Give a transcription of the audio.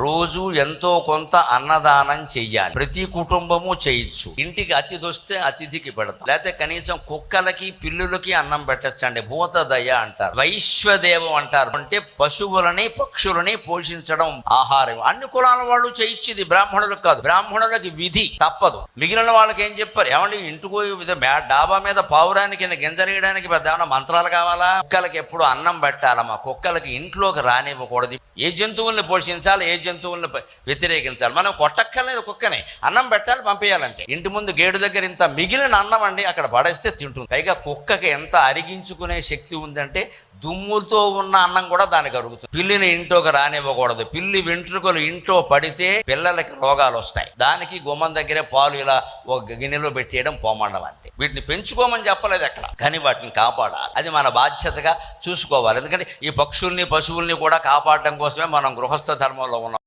రోజు ఎంతో కొంత అన్నదానం చెయ్యాలి. ప్రతి కుటుంబము చేయొచ్చు. ఇంటికి అతిథి వస్తే అతిథికి పెడతాం. లేకపోతే కనీసం కుక్కలకి పిల్లులకి అన్నం పెట్టచ్చండి. భూత దయ అంటారు. వైశ్వదేవం అంటారు. అంటే పశువులని పక్షులని పోషించడం ఆహారం. అన్ని కులాల వాళ్ళు చేయొచ్చు ఇది బ్రాహ్మణులకు కాదు. బ్రాహ్మణులకి విధి తప్పదు. మిగిలిన వాళ్ళకి ఏం చెప్పారు? ఏమండి ఇంటికి డాబా మీద పావురానికి గింజరేయడానికి పెద్ద ఏమైనా మంత్రాలు కావాలా? కుక్కలకి ఎప్పుడు అన్నం పెట్టాలమ్మా? కుక్కలకి ఇంట్లోకి రానివ్వకూడదు. ఏ జంతువుల్ని పోషించాలి? ఏ జంతువులను వ్యతిరేకించాలి. మనం కొట్టక్కర్లేదు కుక్కని అన్నం పెట్టాలి పంపేయాలంటే. ఇంటి ముందు గేడు దగ్గర ఇంత మిగిలిన అన్నం అండి అక్కడ పడేస్తే తింటుంది. పైగా కుక్కకి ఎంత అరిగించుకునే శక్తి ఉందంటే దుమ్ములతో ఉన్న అన్నం కూడా దానికి అరుగుతుంది. పిల్లిని ఇంట్లోకి రానివ్వకూడదు. పిల్లి వెంట్రుకలు ఇంట్లో పడితే పిల్లలకి రోగాలు వస్తాయి. దానికి గుమ్మం దగ్గరే పాలు ఇలా ఒక గిన్నెలో పెట్టేయడం పోమండం అంతే. వీటిని పెంచుకోమని చెప్పలేదు అక్కడ కానీ వాటిని కాపాడాలి. అది మన బాధ్యతగా చూసుకోవాలి. ఎందుకంటే ఈ పక్షుల్ని పశువుల్ని కూడా కాపాడడం కోసమే మనం గృహస్థ ధర్మంలో ఉన్నాం.